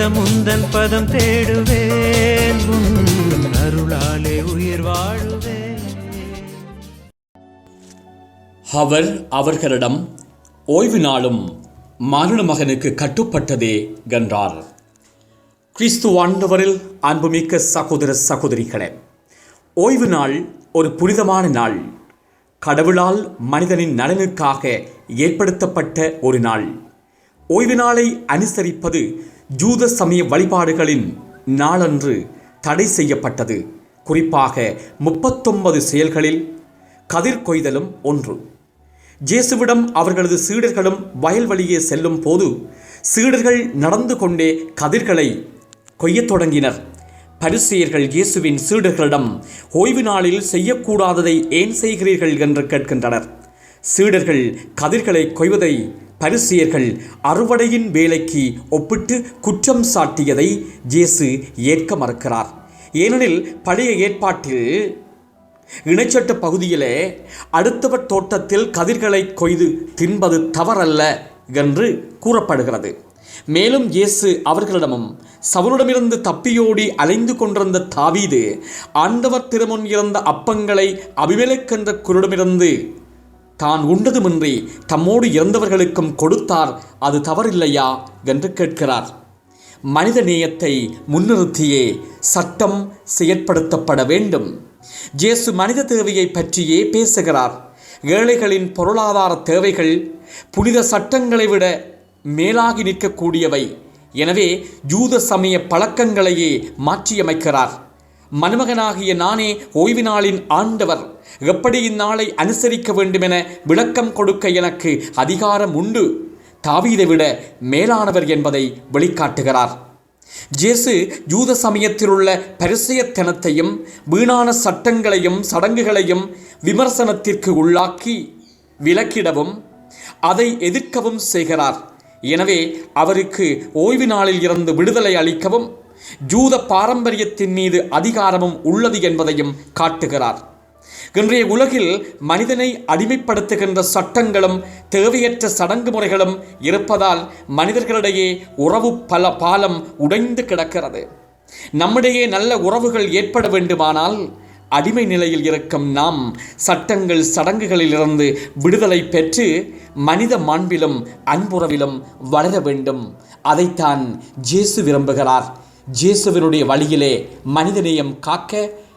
மிதமுந்தன் பதம் தேடுவேன். அருளாலே உயிர் வாழுவேன். அவர் அவர்களிடம் ஓய்வு நாளும் மரண மகனுக்கு கட்டுப்பட்டதே என்றார் கிறிஸ்து ஆண்டவரில் அன்புமிக்க சகோதர சகோதரிகளே ஓய்வு நாள் ஒரு புனிதமான நாள். கடவுளால் மனிதனின் நலனுக்காக ஏற்படுத்தப்பட்ட ஒரு நாள். ஓய்வு நாளை அனுசரிப்பது ஜூத சமய வழிபாடுகளின் நாளன்று தடை செய்யப்பட்டது. குறிப்பாக முப்பத்தொன்பது செயல்களில் கதிர் கொய்தலும் ஒன்று. ஜேசுவிடம் அவர்களது சீடர்களும் வயல்வழியே செல்லும் போது சீடர்கள் நடந்து கொண்டே கதிர்களை கொய்யத் தொடங்கினர். பரிசெயர்கள் இயேசுவின் சீடர்களிடம் ஓய்வு நாளில் செய்யக்கூடாததை ஏன் செய்கிறீர்கள்? என்று கேட்கின்றனர். சீடர்கள் கதிர்களை கொய்வதை பரிசியர்கள் அறுவடையின் வேலைக்கு ஒப்பிட்டு குற்றம் சாட்டியதை இயேசு ஏற்க மறுக்கிறார். ஏனெனில் பழைய ஏற்பாட்டில் இணைச்சட்ட பகுதியிலே அடுத்தவர் தோட்டத்தில் கதிர்களை கொய்து தின்பது தவறல்ல என்று கூறப்படுகிறது. மேலும் இயேசு அவர்களிடமும் சவுலிடமிருந்து தப்பியோடி அலைந்து கொண்டிருந்த தாவீது ஆண்டவர் திருமுன் இருந்த அப்பங்களை அபிமெலக்கென்ற குருடமிருந்து தான் உண்டதுமின்றி தம்மோடு இறந்தவர்களுக்கும் கொடுத்தார் அது தவறில்லையா? என்று கேட்கிறார். மனித நேயத்தை முன்னிறுத்தியே சட்டம் செயற்படுத்தப்பட வேண்டும். ஜேசு மனித தேவையை பற்றியே பேசுகிறார். ஏழைகளின் பொருளாதார தேவைகள் புனித சட்டங்களை விட மேலாகி நிற்கக்கூடியவை. எனவே யூத சமய பழக்கங்களையே மாற்றியமைக்கிறார். மணமகனாகிய நானே ஓய்வு நாளின் ஆண்டவர். எப்படி இந்நாளை அனுசரிக்க வேண்டுமென விளக்கம் கொடுக்க எனக்கு அதிகாரம் உண்டு. தாவீதை விட மேலானவர் என்பதை வெளிக்காட்டுகிறார். ஜேசு யூத சமயத்தில் உள்ள பரிசயத்தனத்தையும் வீணான சட்டங்களையும் சடங்குகளையும் விமர்சனத்திற்கு உள்ளாக்கி விலக்கிடவும் அதை எதிர்க்கவும் செய்கிறார். எனவே அவருக்கு ஓய்வு நாளில் இருந்து விடுதலை அளிக்கவும் ஜூத பாரம்பரியத்தின் மீது அதிகாரமும் உள்ளது என்பதையும் காட்டுகிறார். இன்றைய உலகில் மனிதனை அடிமைப்படுத்துகின்ற சட்டங்களும் தேவையற்ற சடங்கு முறைகளும் இருப்பதால் மனிதர்களிடையே உறவு பல பாலம் உடைந்து கிடக்கிறது. நம்மிடையே நல்ல உறவுகள் ஏற்பட வேண்டுமானால் அடிமை நிலையில் இருக்கும் நாம் சட்டங்கள் சடங்குகளிலிருந்து விடுதலை பெற்று மனித மாண்பிலும் அன்புறவிலும் வளர வேண்டும். அதைத்தான் ஜேசு விரும்புகிறார். ஜேசுவினுடைய வழியிலே மனிதநேயம் காக்க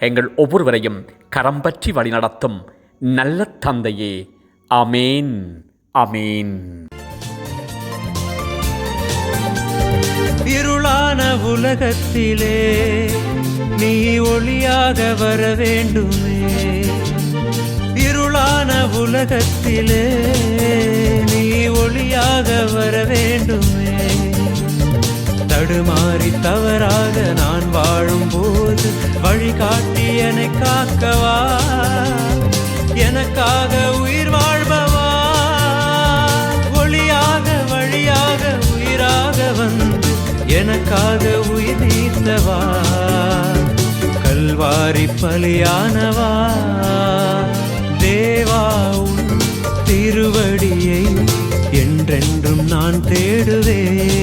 எங்கள் ஒவ்வொருவரையும் கரம் பற்றி வழிநடத்தும் நல்ல தந்தையே. அமேன் அமேன் இருளான உலகத்திலே நீ ஒளியாக வர வேண்டுமே இருளான உலகத்திலே நீ ஒளியாக வர வேண்டுமே தடுமாறி தவறாக நான் நடந்து வழிகாட்டி என்னை காக்கவா? எனக்காக உயிர் வாழ்பவா? ஒளியாக வழியாக உயிராக வந்து எனக்காக உயிர் நீத்தவா? கல்வாரி பலியானவா? தேவா உன் திருவடியை என்றென்றும் நான் தேடுவேன்.